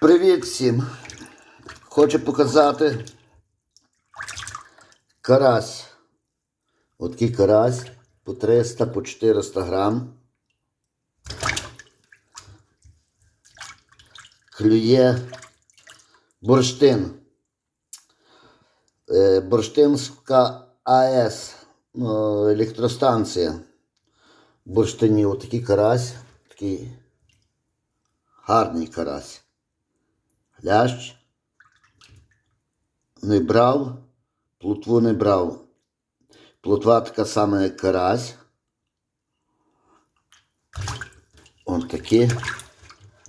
Привіт всім! Хочу показати карась. Отакий карась по 300, по 400 грам. Клює бурштин. Е, Бурштинська АЕС, ну, електростанція. Бурштині отакий карась, такий гарний карась. Лящ не брав, плотву не брав. Плотва така сама, як карась. Ось такі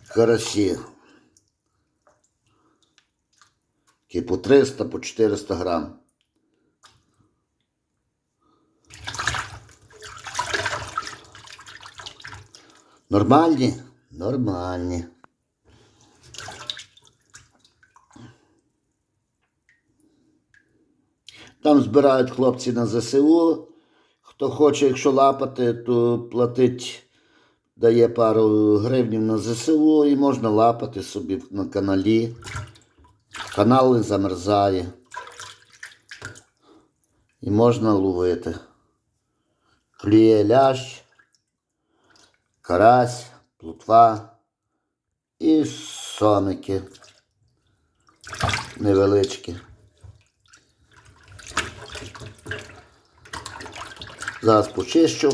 карасі. Такі по 300, по 400 грам. Нормальні? Нормальні. Там збирають хлопці на ЗСУ. Хто хоче, якщо лапати, то платить, дає пару гривнів на ЗСУ і можна лапати собі на каналі. Канал замерзає. І можна ловити. Клює лящ, карась, плутва і сомики невеличкі. Зараз почищу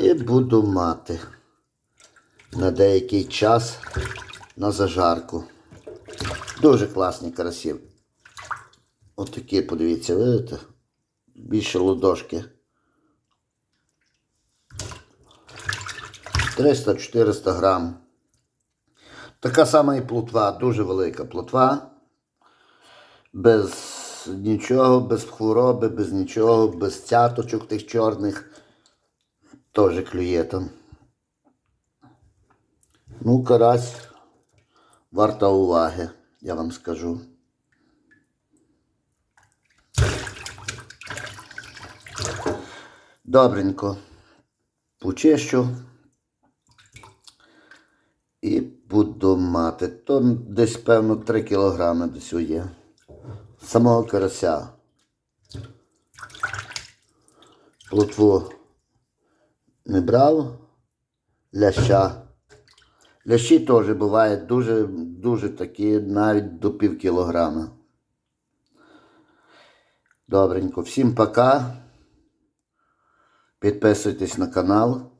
і буду мати на деякий час на зажарку. Дуже класні карасі. Отакі, подивіться, видите? Більше ладошки. 300-400 грам. Така сама і плотва, дуже велика плотва. Нічого, без хвороби, без нічого, без цяточок тих чорних. Теж клює там. Ну, карась варта уваги, я вам скажу. Добренько. Почищу. І буду мати. То десь, певно, 3 кілограми десь є. Самого карася. Плотву не брав. Ляща. Лящі теж бувають дуже, дуже такі, навіть до пів кілограма. Добренько. Всім пока. Підписуйтесь на канал.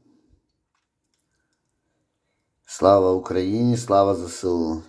Слава Україні, слава ЗСУ.